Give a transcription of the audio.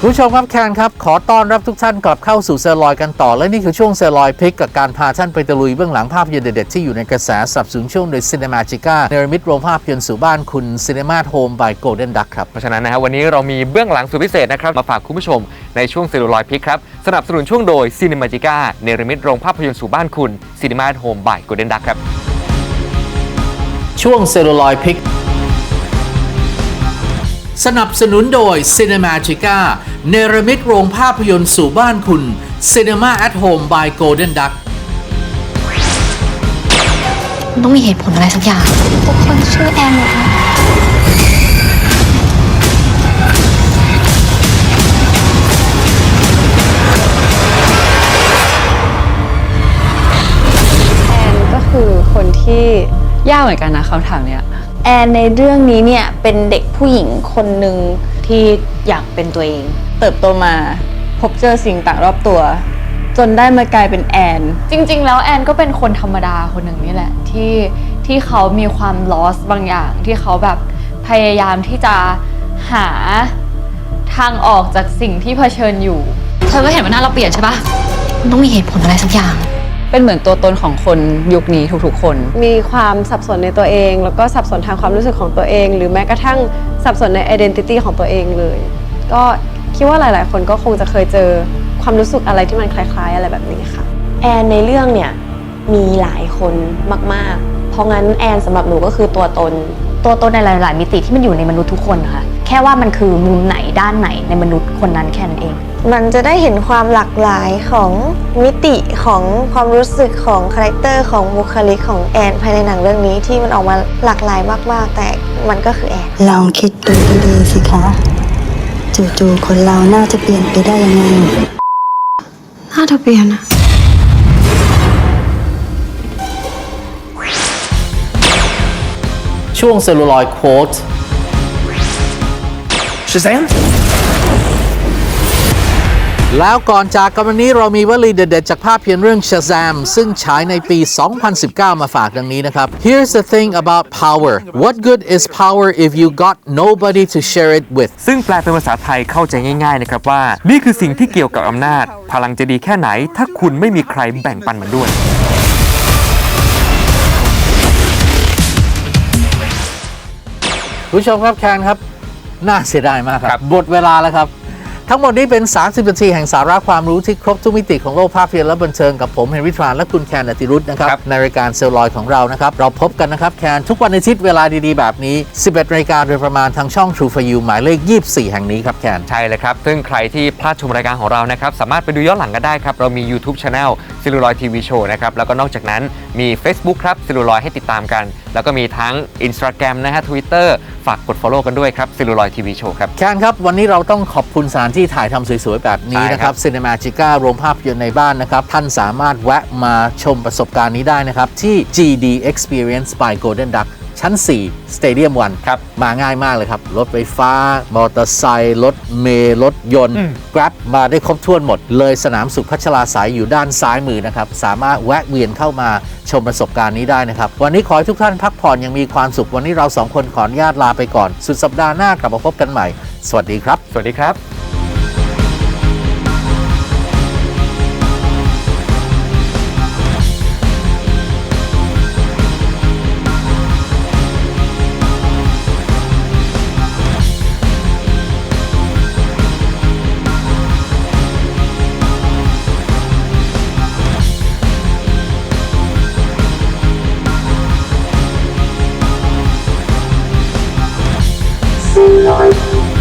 คุณผู้ชมครับแคนครับ ขอต้อนรับทุกท่านกลับเข้าสู่เซอร์ลอยกันต่อ และนี่คือช่วงเซอร์ลอยพลิกกับการพาท่านไปตะลุยเบื้องหลังภาพยนตร์เด็ดๆที่อยู่ในกระแสสนับสนุนช่วงโดย Cinemagica เนรมิตโรงภาพยนตร์สู่บ้านคุณ Cinema Home by Golden Duck ครับ เพราะฉะนั้นนะฮะวันนี้เรามีเบื้องหลังสุดพิเศษนะครับ มาฝากคุณผู้ชมในช่วงเซลลูลอยพิกครับ สนับสนุนช่วงโดย c i n e m a g i c a เนรมิตโรงภาพยนตร์สู่บ้านคุณ Cinema at Home by Golden Duck ครับช่วงเซลลูลอยพิก สนับสนุนโดย Cinemagica เนรมิตโรงภาพยนตร์สู่บ้านคุณ Cinema at Home by Golden Duck มันต้องมีเหตุผลอะไรสักอย่าง ทุกคนชื่อแอนหมดเลยแอนก็คือคนที่ยากเหมือนกันนะคำถามเนี้ย แอนในเรื่องนี้เนี่ยเป็นเด็กผู้หญิงคนหนึ่งที่อยากเป็นตัวเอง เติบโตมาพบเจอสิ่งต่างรอบตัว จนได้มากลายเป็นแอน จริง ๆ แล้วแอนก็เป็นคนธรรมดาคนหนึ่งนี่แหละที่ที่เขามีความ loss บางอย่าง ที่เขาแบบพยายามที่จะหาทางออกจากสิ่งที่เผชิญอยู่ เธอก็เห็นว่าหน้าเราเปลี่ยนใช่ปะมันต้องมีเหตุผลอะไรสักอย่าง เป็นเหมือนตัวตนของคนยุคนี้ทุกๆ คน มีความสับสนในตัวเอง แล้วก็สับสนทางความรู้สึกของตัวเอง หรือแม้กระทั่งสับสนใน identity ของตัวเองเลย ก็คิดว่าหลายๆ คนก็คงจะเคยเจอความรู้สึกอะไรที่มันคล้ายๆ อะไรแบบนี้ค่ะ แอนในเรื่องเนี่ยมีหลายคนมากๆ เพราะงั้นแอนสำหรับหนูก็คือตัวตน ตัวตนในหลาย ๆ มิติที่มันอยู่ในมนุษย์ทุกคนค่ะ แค่ว่ามันคือมุมไหนด้านไหนในมนุษย์คนนั้นแค่นั้นเอง มันจะได้เห็นความหลากหลายของมิติของความรู้สึกของคาแรคเตอร์ของบุคลิกของแอนภายในหนังเรื่องนี้ที่มันออกมาหลากหลายมากๆ แต่มันก็คือแอนลองคิดดูดีๆสิคะจู่ๆคนเราน่าจะเปลี่ยนไปได้ยังไงน่าจะเปลี่ยนอะช่วงเซลลูลอยโค้ด Shazam แล้วก่อนจากกันวันนี้เรามีวลีเด็ดๆจากภาพยนตร์เรื่อง Shazam ซึ่งฉายในปี 2019 มาฝากดังนี้นะครับ Here's the thing about power What good is power if you got nobody to share it with ซึ่งแปลเป็นภาษาไทยเข้าใจง่ายๆนะครับว่า นี่คือสิ่งที่เกี่ยวกับอำนาจ พลังจะดีแค่ไหน ถ้าคุณไม่มีใครแบ่งปันมันด้วยคุณผู้ชมครับแคนครับ น่าเสียดายมากคครัรับบหมดเวลาแล้วครับ ทั้งหมดนี้เป็น 30นาทีแห่งสาระความรู้ที่ครบทุกมิติของโลกภาพยนตร์และบันเทิงกับผมเฮนริทรานและคุณแคนอติรุธนะครับครับในรายการเซลลอยของเรานะครับ เราพบกันนะครับแคนทุกวันอาทิตย์เวลาดีๆ แบบนี้ 11นาฬิกาโดยประมาณทางช่อง True for You หมายเลข 24 แห่งนี้ครับแคนใช่เลยครับ ซึ่งใครที่พลาดชมรายการของเรานะครับสามารถไปดูย้อนหลังกันได้ครับเรามี YouTube Channel ซิลูลอยทีวีโชว์นะครับแล้วก็นอกจากนั้นมี Facebook ครับซิลูลอยให้ติดตามกัน แล้วก็มีทั้ง Instagram นะฮะ Twitter ฝากกด Follow กันด้วยครับซิลูลอยทีวีโชว์ครับแคนครับวันนี้เราต้องขอบคุณสถานที่ถ่ายทำสวยๆ แบบนี้ใช่นะคครัรับบ Cinemagica โรงภาพยนตร์ในบ้านนะครับ ท่านสามารถแวะมาชมประสบการณ์นี้ได้นะครับ ที่ GD Experience by Golden Duck ชั้น4 Stadium 1ครับมาง่ายมากเลยครับ รถไฟฟ้า มอเตอร์ไซค์รถเมล์รถยนต์อืม Grab มาได้ครบถ้วนหมด เลยสนามสุขพัชราสายอยู่ด้านซ้ายมือนะครับ สามารถแวะเวียนเข้ามาชมประสบการณ์นี้ได้นะครับ วันนี้ขอให้ทุกท่านพักผ่อนอยังมีความสุข วันนี้เราสองคนขออนุญาตลาไปก่อน สุดสัปดาห์หน้ากลับมาพบกันใหม่ สวัสดีครับ สวัสดีครับ Life.